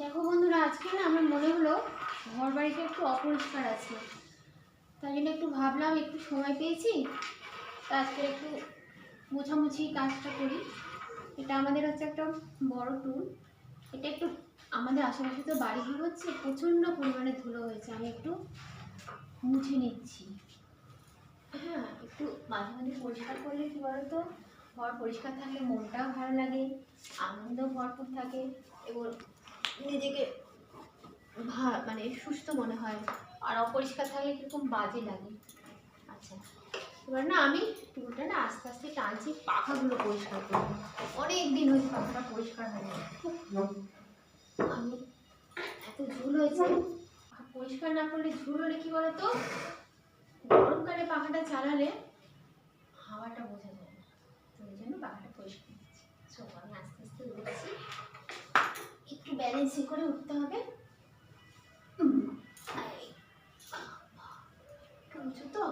দেখো বন্ধুরা, আজকে না আমার মনে হলো ঘর বাড়িটা একটু অপরিষ্কার আছে। তাই জন্য একটু ভাবলাম, একটু সময় পেয়েছি, তা আজকে একটু মোছামুছি কাজটা করি। এটা আমাদের হচ্ছে একটা বড় টুল এটা একটু আমাদের আশেপাশে তো বাড়ি ঘর হচ্ছে, প্রচণ্ড পরিমাণে ধুলো হয়েছে। আমি একটু মুছে নিচ্ছি। হ্যাঁ একটু মাঝে মাঝে পরিষ্কার করলে কী বলতো? ঘর পরিষ্কার থাকলে মনটাও ভালো লাগে আনন্দ ভরপুর থাকে। এবং নিজেকে ভা মানে সুস্থ মনে হয় আর অপরিষ্কার থাকলে কীরকম বাজে লাগে। আচ্ছা এবার না আমি টুলটা না আস্তে আস্তে টানছি, পাখাগুলো পরিষ্কার করব। অনেক দিন হয়েছে পাখাটা পরিষ্কার হয়নি। আমি এত ঝুল হয়েছে। পরিষ্কার না করলে ঝুল হলে কী বলো বলতো? গরমকালে পাখাটা চালালে হাওয়াটা বোঝা যায় না। তো ওই জন্য পাখাটা পরিষ্কার করছি। আমি আস্তে আস্তে উঠছি। ব্যালেন্সিং করে উঠতে হবে। উঁচু তো?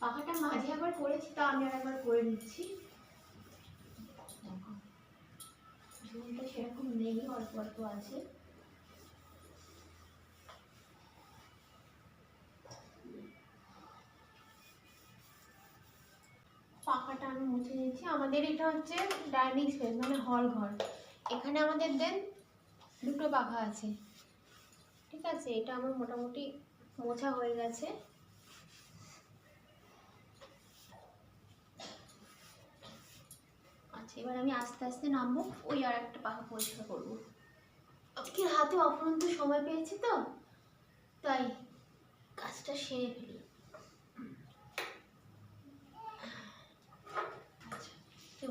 পাখাটা মাঝে একবার করেছি, তা আমি আর একবার করে নিচ্ছি। ঝুলটা সেরকম নেই, অল্প অল্প আছে। পাখাটা আমি মুছে নিয়েছি আমাদের এটা হচ্ছে ডাইনিং স্পেস মানে হল ঘর। এখানে আমাদের দেন দুটো পাখা আছে। ঠিক আছে, এটা আমার মোটামুটি মোছা হয়ে গেছে। আচ্ছা এবার আমি আস্তে আস্তে নামবো, ওই আর একটা পাখা পরিষ্কার করব। আজকের হাতে অপরন্ত সময় পেয়েছি তো? তাই কাজটা সেরে ফেলি। আচ্ছা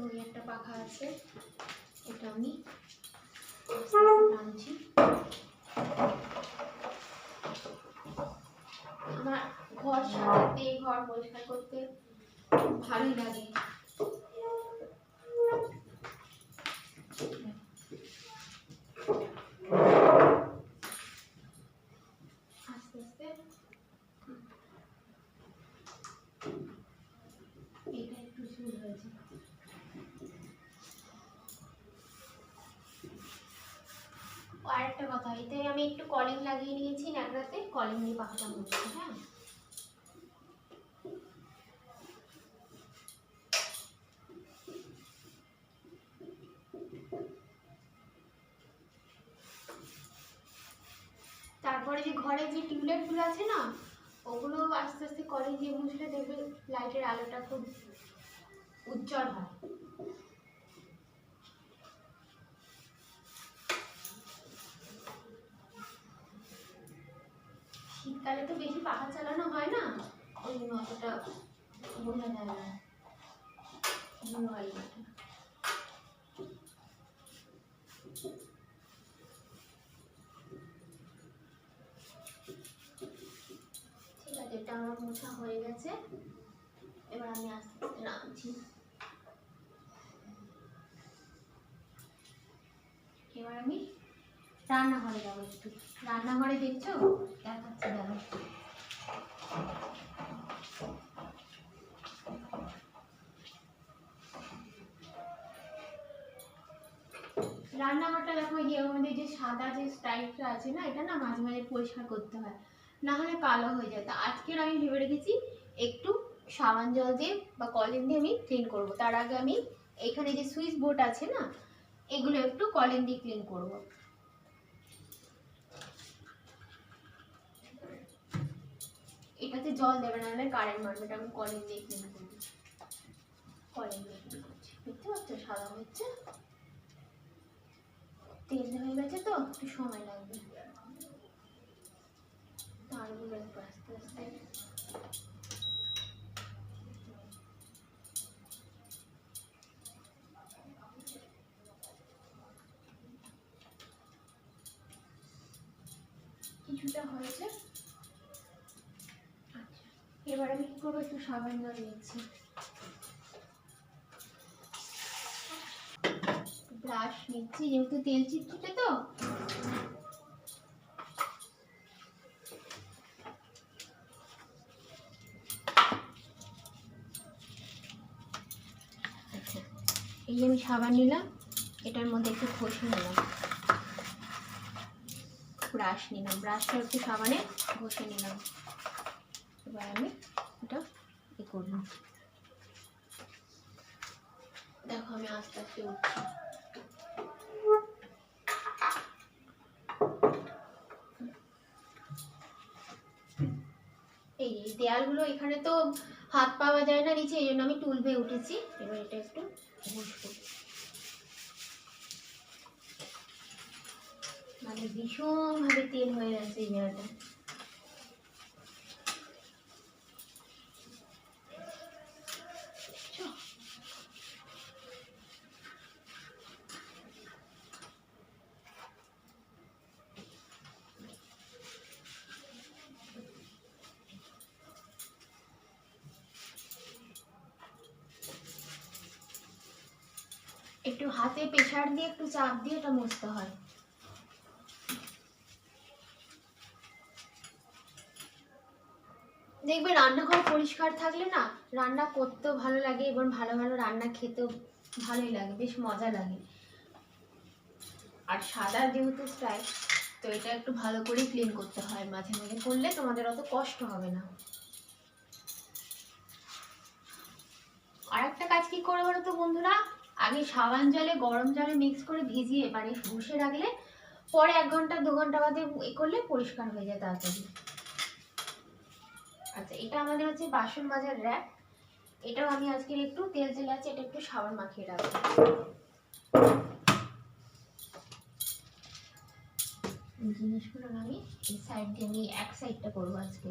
ওই একটা পাখা আছে। এটা আমি আমার ঘর সাজাতে ঘর পরিষ্কার করতে ভালোই লাগে আস্তে আস্তে এটা একটু শুরু হয়েছে ও আরেকটা কথা এতে আমি একটু কলিং লাগিয়ে নিয়েছি ন্যাকড়াতে কলিং দিয়ে পাখাটা মুছছি হ্যাঁ? তারপরে যে ঘরে যে টিউবলাইটগুলো আছে না, ওগুলো আস্তে আস্তে কলিং দিয়ে মুছলে দেখবে লাইটের আলোটা খুব উজ্জ্বল হয়। শীতকালে তো বেশি পাখা চালানো হয় না? ওই জন্য অতটা বোঝা যায় না। ঠিক আছে, এটা আমার মোছা হয়ে গেছে। এবার আমি আস্তে আস্তে নামছি। এবার আমি রান্নাঘরে যাব একটু। রান্নাঘরে দেখছ? দেখাচ্ছি রান্নাঘরটা দেখো, এই যে এর যে সাদা যে স্টাইলটা আছে না, এটা না মাঝে মাঝে পরিষ্কার করতে হয়। না হলে কালো হয়ে যায়। তা আজকের আমি ভেবে রেখেছি, একটু সাবান জল দিয়ে বা কলিন দিয়ে আমি ক্লিন করব। তার আগে আমি এখানে যে সুইচ বোর্ড আছে না, এগুলো একটু কলিন দিয়ে ক্লিন করব। এটাতে জল দেবে, না হলে কারেন্ট মারবে। এটা আমি কলিন দিয়ে ক্লিন করব। কলিন দিয়ে ক্লিন করছি। দেখতে পাচ্ছ? সাদা হচ্ছে। তেল হয়ে গেছে তো, একটু সময় লাগবে। তারগুলো একটু আস্তে আস্তে। কিছুটা হয়েছে। আচ্ছা এবার আমি কি করব একটু সাবান জল নিচ্ছি ব্রাশ নিচ্ছি, যেহেতু তেল চিটচিটে তো। এই যে আমি সাবান নিলাম, এটার মধ্যে একটু ঘষে নিলাম। ব্রাশ নিলাম, ব্রাশটা একটু সাবানে ঘষে নিলাম। এবার আমি এটা এ করলাম। দেখো আমি আস্তে আস্তে উঠছি। দেয়ালগুলো এখানে তো হাত পাওয়া যায় না নিচে এই জন্য আমি টুল বেয়ে উঠেছি। এবার এটা একটু ঘষবো। মানে ভীষণভাবে তেল হয়ে গেছে এই জায়গাটা একটু হাতে প্রেশার দিয়ে একটু চাপ দিয়ে এটা মুছতে হয়। দেখবে রান্নাঘর পরিষ্কার থাকলে না রান্না করতেও ভালো লাগে, এবং ভালো ভালো রান্না খেতেও ভালোই লাগে, বেশ মজা লাগে। আর সাদা যেহেতু স্টাইল, তো এটা একটু ভালো করে ক্লিন করতে হয় মাঝে মাঝে। করলে তোমাদের অত কষ্ট হবে না। আর একটা কাজ কি করে বলো তো বন্ধুরা? আগে সাবান জলে, গরম জলে মিক্স করে ভিজিয়ে মানে ঘষে রাখলে পরে এক ঘণ্টা, দু ঘণ্টা বাদে এ করলে পরিষ্কার হয়ে যায় তাড়াতাড়ি। আচ্ছা এটা আমাদের হচ্ছে বাসন মাজার র্যাক এটাও আমি আজকে একটু তেল তেল আছে, এটা একটু সাবান মাখিয়ে রাখব। জিনিসগুলো আমি এই সাইড দিয়ে আমি এক সাইডটা করব আজকে।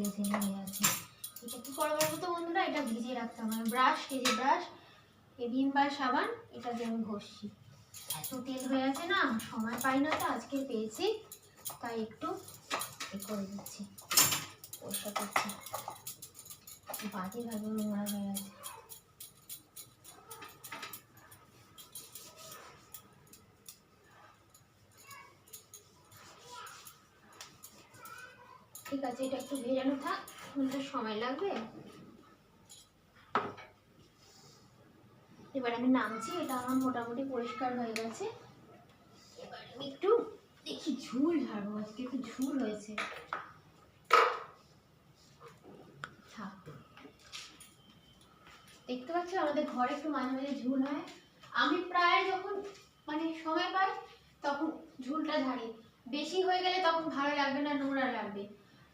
তেল তেল হয়ে আছে এটা কি করে বলব তো বন্ধুরা? এটা ভিজিয়ে রাখতে হবে। ব্রাশ যে ব্রাশ এই ভিম বা সাবান, এটা দিয়ে আমি ঘষছি। এত তেল হয়ে আছে না, সময় পাই না তো, আজকে পেয়েছি, তাই একটু এ করে দিচ্ছি। পরিষ্কার করছি। বাজে ভাবে নোংরা হয়ে আছে ঠিক আছে এটা একটু ভেজানো থাক কিন্তু সময় লাগবে? এবার আমি নামছি, এটা আমার মোটামুটি পরিষ্কার হয়ে গেছে। এবার আমি একটু দেখি ঝুল ঝাড়বো, আজকে একটু ঝুল হয়েছে। দেখতে পাচ্ছ, আমাদের ঘরে একটু মাঝে মাঝে ঝুল হয়। আমি প্রায় যখন মানে সময় পাই, তখন ঝুলটা ঝাড়ি। বেশি হয়ে গেলে তখন ভালো লাগবে না, নোংরা লাগবে।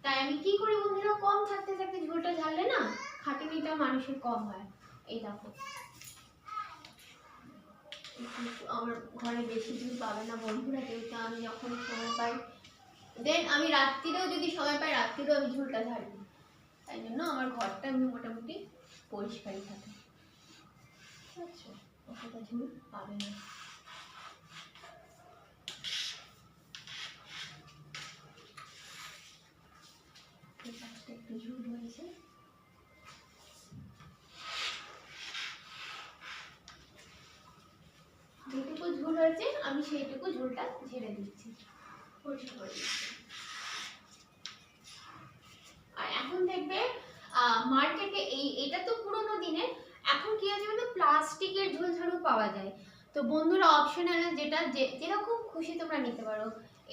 তাই আমি কি করি বন্ধুরা কম থাকতে থাকতে ঝুলটা ঝাড়লে না খাটুনিটা মানুষের কম হয়। এই দেখো। আমার ঘরে বেশি ঝুল পাবে না বন্ধুরা, যেহেতু আমি যখন সময় পাই দেন আমি রাত্রিরেও যদি সময় পাই, রাত্রিরেও আমি ঝুলটা ঝাড়ি তাই জন্য আমার ঘরটা আমি মোটামুটি পরিষ্কারই থাকে। আছে? অতটা ঝুল পাবে না। সেইটুকু ঝুলটা ঝেড়ে দিচ্ছি। আর এখন দেখবে মার্কেটে এই, এটা তো পুরোনো দিনের এখন কি আছে বলতো? প্লাস্টিকের ঝোল ঝাড়ু পাওয়া যায়। তো বন্ধুরা অপশনালে যেটা যেরকম খুশি তোমরা নিতে পারো।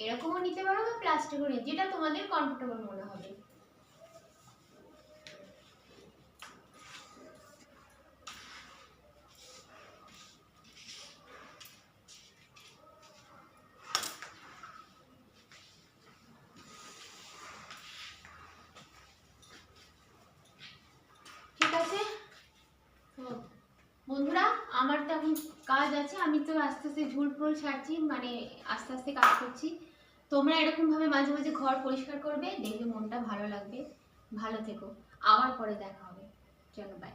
এরকমও নিতে পারো বা প্লাস্টিকও নিতে যেটা তোমাদের কমফোর্টেবল মনে হবে ঠিক আছে তো বন্ধুরা আমার তো এখন কাজ আছে, আমি তো আস্তে আস্তে ঝুল ফুল ছাড়ছি মানে আস্তে আস্তে কাজ করছি। তোমরা এরকম ভাবে মাঝে মাঝে ঘর পরিষ্কার করবে, দেখবে মনটা ভালো লাগবে। ভালো থেকো। আবার পরে দেখা হবে। চলো বাই